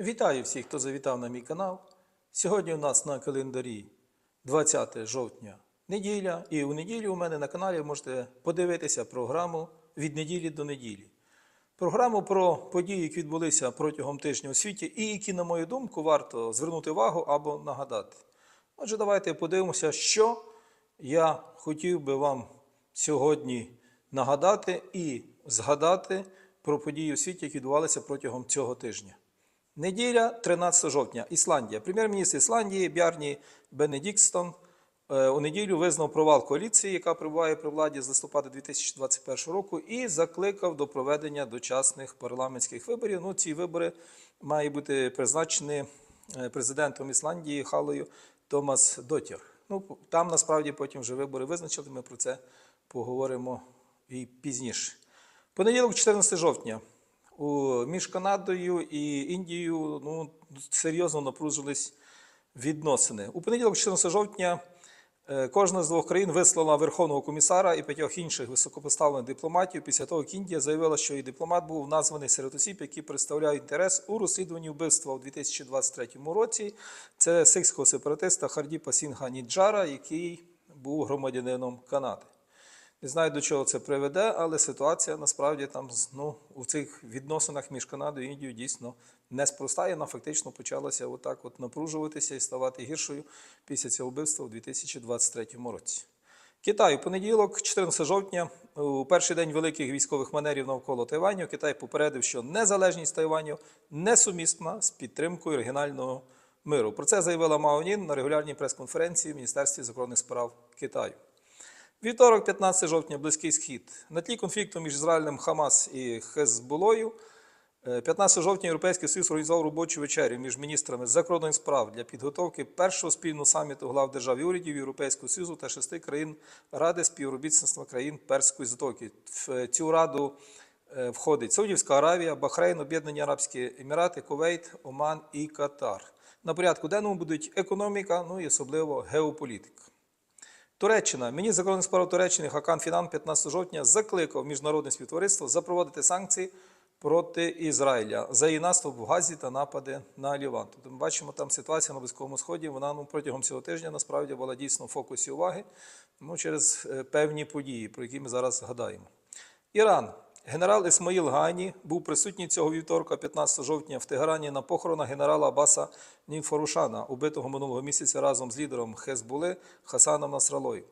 Вітаю всіх, хто завітав на мій канал. Сьогодні у нас на календарі 20 жовтня неділя, і у неділю у мене на каналі можете подивитися програму від неділі до неділі. Програму про події, які відбулися протягом тижня у світі, і які, на мою думку, варто звернути увагу або нагадати. Отже, давайте подивимося, що я хотів би вам сьогодні нагадати і згадати про події у світі, які відбувалися протягом цього тижня. Неділя, 13 жовтня, Ісландія. Прем'єр-міністр Ісландії Бjarni Бенедікстон у неділю визнав провал коаліції, яка перебуває при владі з листопада 2021 року, і закликав до проведення дочасних парламентських виборів. Ну, ці вибори мають бути призначені е, президентом Ісландії Халою Томас Дотір. Ну, там насправді потім вже вибори визначили. Ми про це поговоримо і пізніше. Понеділок, 14 жовтня. Між Канадою і Індією ну, серйозно напружились відносини. У понеділок, 14 жовтня, е, кожна з двох країн вислала Верховного комісара і п'ятьох інших високопоставлених дипломатів після того, як Індія заявила, що її дипломат був названий серед осіб, які представляють інтерес у розслідуванні вбивства у 2023 році. Це сикського сепаратиста Хардіпа Сінга Ніджара, який був громадянином Канади. Не знаю, до чого це приведе, але ситуація насправді там ну, у цих відносинах між Канадою і Індією дійсно неспроста. І вона фактично почалася отак от напружуватися і ставати гіршою після цього вбивства у 2023 році. Китай у понеділок, 14 жовтня, у перший день великих військових манерів навколо Тайваню, Китай попередив, що незалежність Тайваню несумісна з підтримкою регіонального миру. Про це заявила Мао Нін на регулярній прес-конференції в Міністерстві закордонних справ Китаю. Вівторок, 15 жовтня, Близький Схід. На тлі конфлікту між Ізраїлем Хамас і Хезболою, е, 15 жовтня Європейський Союз організував робочу вечерю між міністрами закордонних справ для підготовки першого спільного саміту глав держав і урядів Європейського Союзу та шести країн Ради співробітництва країн Перської затоки. В цю раду е, входить Саудівська Аравія, Бахрейн, Об'єднані Арабські Емірати, Кувейт, Оман і Катар. На порядку денному будуть економіка, ну і особливо геополітика. Туреччина. Міністр закордонних справ Туреччини Хакан Фінан 15 жовтня закликав міжнародне співтовариство запровадити санкції проти Ізраїля за її наступ в Газі та напади на Ліван. Тобто ми бачимо там ситуація на Близькому Сході. Вона ну, протягом цього тижня насправді була дійсно в фокусі уваги ну, через е, певні події, про які ми зараз згадаємо. Іран. Генерал Ісмаїл Гані був присутній цього вівторка, 15 жовтня, в Тегерані на похоронах генерала Абаса Німфорушана, убитого минулого місяця разом з лідером Хезбули Хасаном Насралою.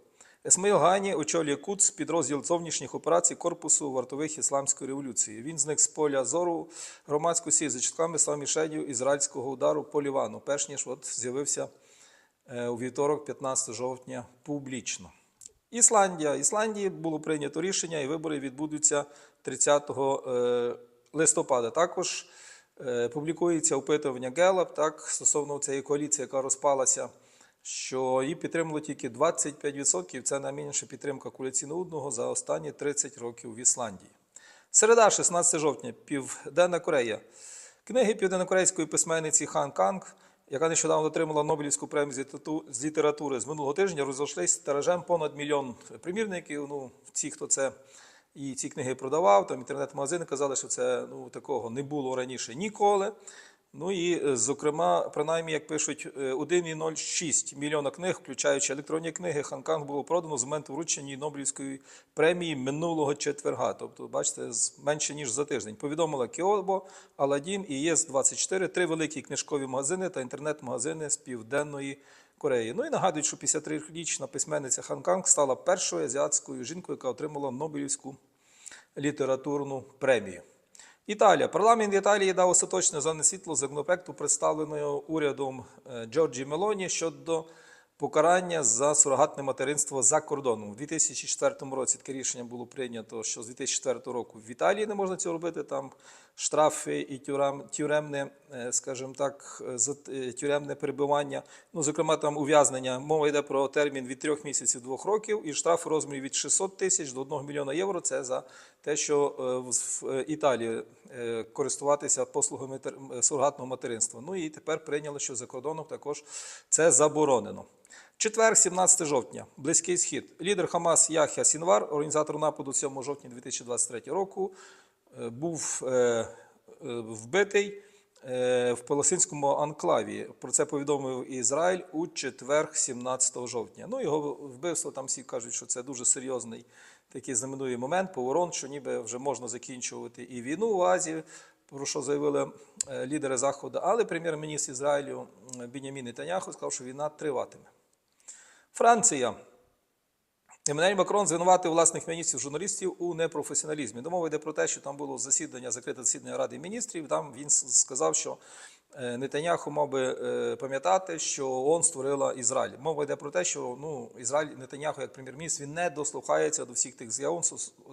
Ісмаїл Гані очолює КУЦ, підрозділ зовнішніх операцій Корпусу вартових Ісламської революції. Він зник з поля зору громадську сі за чітками самішедів ізраїльського удару по Лівану, перш ніж от з'явився е, у вівторок, 15 жовтня, публічно. Ісландія. Ісландії було прийнято рішення, і вибори відбудуться 30 е, листопада. Також е, публікується опитування Гелап, так, стосовно цієї коаліції, яка розпалася, що її підтримало тільки 25%. Це найменша підтримка коаліційного одного за останні 30 років в Ісландії. Середа, 16 жовтня, Південна Корея. Книги південнокорейської письменниці Хан Канг, яка нещодавно отримала Нобелівську премію з літератури з минулого тижня, розійшлися тиражем понад мільйон примірників. Ну, ті, хто це і ці книги продавав, там інтернет-магазини казали, що це ну, такого не було раніше ніколи. Ну і, е, зокрема, принаймні, як пишуть, е, 1,06 мільйона книг, включаючи електронні книги, Ханканг було продано з моменту вручення Нобелівської премії минулого четверга. Тобто, бачите, менше ніж за тиждень. Повідомила Кіобо, Аладдін і ЄС-24, три великі книжкові магазини та інтернет-магазини з Південної Кореї. Ну і нагадують, що 53-річна письменниця Ханканг стала першою азіатською жінкою, яка отримала Нобелівську літературну премію. Італія. Парламент Італії дав остаточне зелене світло законопроекту, представленого урядом е, Джорджі Мелоні щодо покарання за сурогатне материнство за кордоном. У 2004 році таке рішення було прийнято, що з 2004 року в Італії не можна цього робити. Там штрафи і тюрем, тюремне, е, скажімо так, е, е, тюремне перебування. Ну, зокрема, там ув'язнення. Мова йде про термін від 3 місяців до 2 років, і штраф у розмірі від 600 тисяч до 1 мільйона євро. Це за те, що в Італії користуватися послугами е, материнства. Ну і тепер прийняли, що за кордоном також це заборонено. Четвер, 17 жовтня, Близький Схід. Лідер Хамас Яхя Сінвар, організатор нападу 7 жовтня 2023 року, був е, е, вбитий е, в Палестинському анклаві. Про це повідомив Ізраїль у четвер, 17 жовтня. Ну, його вбивство там всі кажуть, що це дуже серйозний такий знаменує момент, поворот, що ніби вже можна закінчувати і війну в Азії, про що заявили е, лідери Заходу. Але прем'єр-міністр Ізраїлю Бінямін Нетаняху сказав, що війна триватиме. Франція. Еммануель Макрон звинуватив власних міністрів журналістів у непрофесіоналізмі. Домова йде про те, що там було засідання, закрите засідання Ради міністрів. Там він сказав, що Нетаняху мав би е, пам'ятати, що ООН створила Ізраїль. Мова йде про те, що ну, Ізраїль Нетаняху як прем'єр-міністр він не дослухається до всіх тих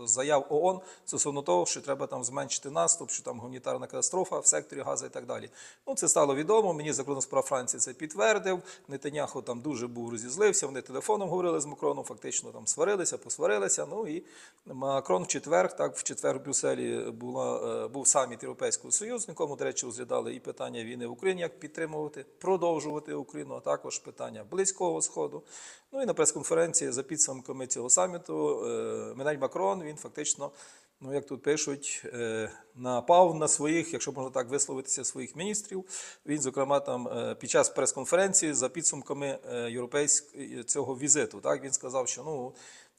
заяв, ООН стосовно того, що треба там зменшити наступ, що там гуманітарна катастрофа в секторі Газа і так далі. Ну, це стало відомо. Мені закордонних справ Франції це підтвердив. Нетаняху там дуже був розізлився. Вони телефоном говорили з Макроном, фактично там сварилися, посварилися. Ну і Макрон в четвер, так в четвер в Брюсселі була, е, був саміт Європейського Союзу, якому, до речі, розглядали і питання війни в Україні, як підтримувати, продовжувати Україну, а також питання Близького Сходу. Ну і на прес-конференції за підсумками цього саміту е, Менель Макрон він фактично. Ну, як тут пишуть, е, напав на своїх, якщо можна так висловитися, своїх міністрів. Він, зокрема, там е, під час прес-конференції за підсумками європейського цього візиту. Так він сказав, що ну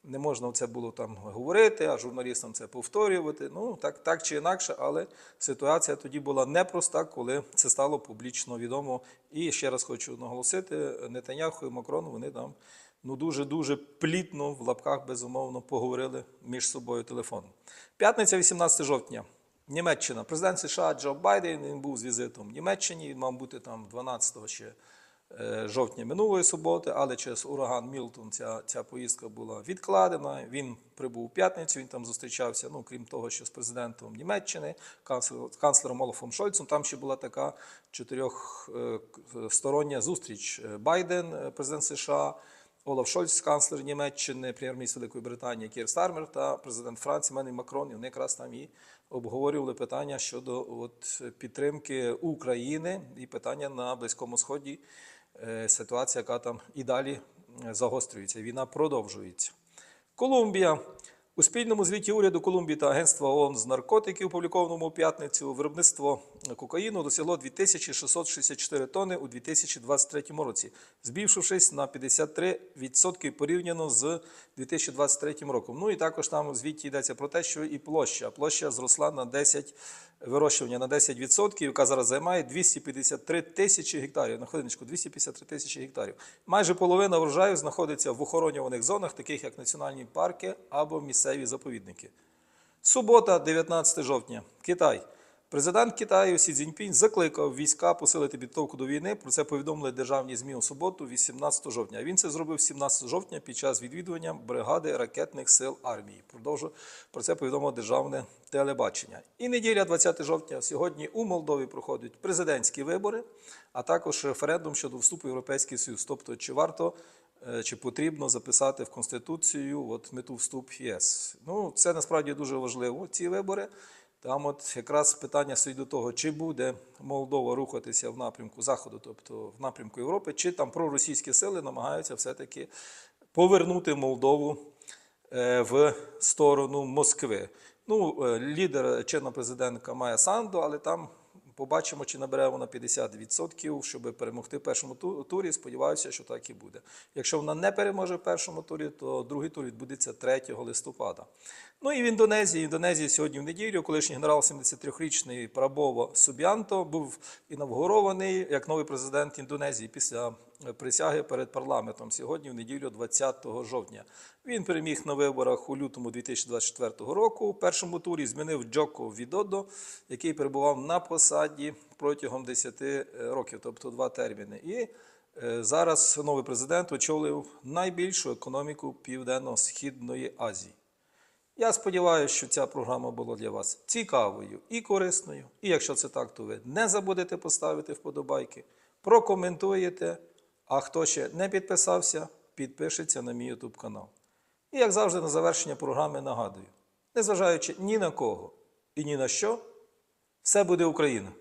не можна це було там говорити, а журналістам це повторювати. Ну так, так чи інакше, але ситуація тоді була непроста, коли це стало публічно відомо. І ще раз хочу наголосити: Нетаняху і Макрон вони там ну дуже дуже плітно в лапках безумовно поговорили між собою телефоном. П'ятниця, 18 жовтня. Німеччина. Президент США Джо Байден він був з візитом в Німеччині. Він мав бути там 12 ще е, жовтня минулої суботи, але через ураган Мілтон ця, ця поїздка була відкладена. Він прибув у п'ятницю. Він там зустрічався. Ну крім того, що з президентом Німеччини, канцлером, канцлером Олафом Шольцем. Там ще була така чотирьохстороння зустріч. Байден, е, президент США. Олаф Шольц, канцлер Німеччини, прем'єр-міністр Великої Британії Кір Стармер та президент Франції Менель Макрон. І вони якраз там і обговорювали питання щодо от, підтримки України і питання на Близькому Сході. Е, Ситуація, яка там і далі е, загострюється. Війна продовжується. Колумбія. У спільному звіті уряду Колумбії та Агентства ООН з наркотиків, опублікованому у п'ятницю, виробництво кокаїну досягло 2664 тонни у 2023 році, збільшившись на 53% порівняно з 2023 роком. Ну і також там у звіті йдеться про те, що і площа. Площа зросла на 10 вирощування на 10%, яка зараз займає 253 тисячі гектарів. На хвилиночку 253 тисячі гектарів. Майже половина врожаю знаходиться в охоронюваних зонах, таких як національні парки або місцеві заповідники. Субота, 19 жовтня, Китай. Президент Китаю Сі Цзіньпінь закликав війська посилити підготовку до війни. Про це повідомили державні ЗМІ у суботу, 18 жовтня. Він це зробив 17 жовтня під час відвідування бригади ракетних сил армії. Продовжу про це повідомило державне телебачення. І неділя, 20 жовтня. Сьогодні у Молдові проходять президентські вибори, а також референдум щодо вступу в Європейський Союз. Тобто, чи варто е, чи потрібно записати в Конституцію от мету вступ в ЄС. Ну, це насправді дуже важливо, ці вибори. Там от якраз питання стоїть до того, чи буде Молдова рухатися в напрямку Заходу, тобто в напрямку Європи, чи там проросійські сили намагаються все-таки повернути Молдову е, в сторону Москви. Ну, е, лідер чинна президентка Майя Санду, але там побачимо, чи набере вона 50%, щоб перемогти в першому ту- турі. Сподіваюся, що так і буде. Якщо вона не переможе в першому турі, то другий тур відбудеться 3 листопада. Ну і в Індонезії. Індонезії сьогодні в неділю, колишній генерал 73-річний Прабово Суб'янто був інавгурований як новий президент Індонезії після присяги перед парламентом сьогодні, в неділю, 20 жовтня. Він переміг на виборах у лютому 2024 року. У першому турі змінив Джоко Відодо, який перебував на посаді протягом 10 років, тобто два терміни. І е, зараз новий президент очолив найбільшу економіку Південно-Східної Азії. Я сподіваюся, що ця програма була для вас цікавою і корисною. І якщо це так, то ви не забудете поставити вподобайки, прокоментуєте. А хто ще не підписався, підпишеться на мій YouTube канал. І як завжди, на завершення програми нагадую: незважаючи ні на кого і ні на що, все буде Україна!